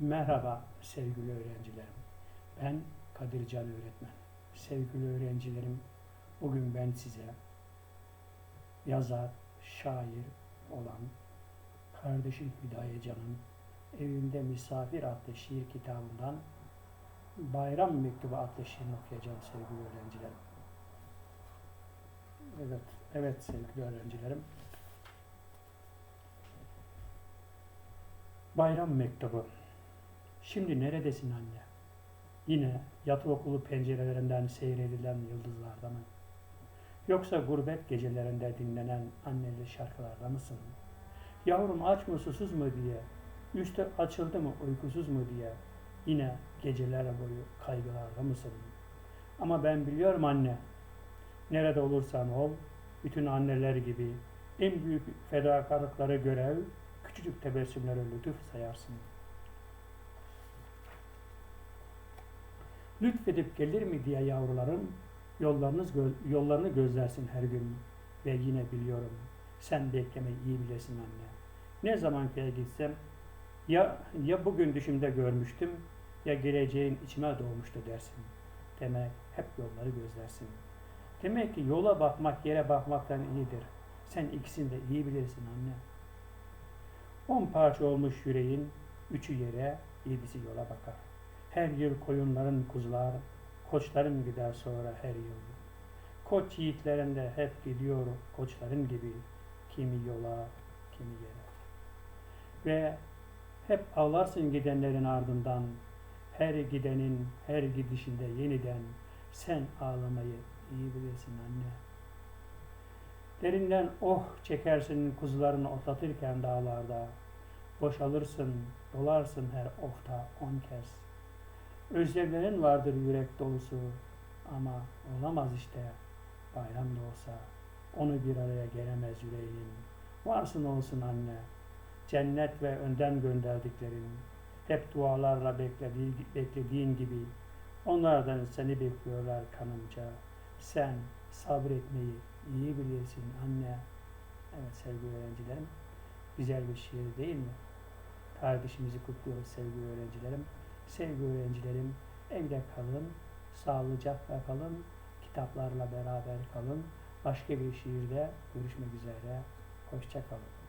Merhaba sevgili öğrencilerim. Ben Kadircan öğretmen. Sevgili öğrencilerim, bugün ben size yazar, şair olan kardeşim Hüdayecan'ın Evimde Misafir adlı şiir kitabından Bayram Mektubu adlı şiirini okuyacağım sevgili öğrencilerim. Evet, evet sevgili öğrencilerim. Bayram Mektubu. Şimdi neredesin anne? Yine yatı okulu pencerelerinden seyredilen yıldızlarda mı? Yoksa gurbet gecelerinde dinlenen anneli şarkılarda mısın? Yavrum aç mı susuz mu diye, üstü açıldı mı uykusuz mu diye, yine geceler boyu kaygılarda mısın? Ama ben biliyorum anne, nerede olursan ol, bütün anneler gibi en büyük fedakarlıkları görev, küçücük tebessümleri lütuf sayarsın. Lütfedip gelir mi diye yavrularım, yollarınız gö- yollarını gözlersin her gün ve yine biliyorum sen beklemeyi iyi bilesin anne. Ne zaman köye gitsem ya ya bugün düşümde görmüştüm ya geleceğin içime doğmuştu dersin. Demek hep yolları gözlersin. Demek ki yola bakmak yere bakmaktan iyidir. Sen ikisini de iyi bilirsin anne. On parça olmuş yüreğin, üçü yere, yedisi yola bakar. Her yıl koyunların kuzular, koçların gider sonra her yıl. Koç yiğitlerin de hep gidiyor koçların gibi, kimi yola, kimi yere. Ve hep ağlarsın gidenlerin ardından, her gidenin, her gidişinde yeniden sen ağlamayı iyi bilirsin anne. Derinden oh çekersin kuzularını otlatırken dağlarda, boşalırsın, dolarsın her ofta on kez. Özlemlerin vardır yürek dolusu ama olamaz işte bayram da olsa onu bir araya gelemez yüreğinin. Varsın olsun anne, cennet ve önden gönderdiklerin, hep dualarla beklediği, beklediğin gibi onlardan seni bekliyorlar kanımca. Sen sabretmeyi iyi bilirsin anne. Evet sevgili öğrencilerim, güzel bir şiir değil mi? Kardeşimizi kutluyoruz sevgili öğrencilerim. Sevgili öğrencilerim, evde kalın, sağlıcakla kalın, kitaplarla beraber kalın. Başka bir şiirde görüşmek üzere. Hoşça kalın.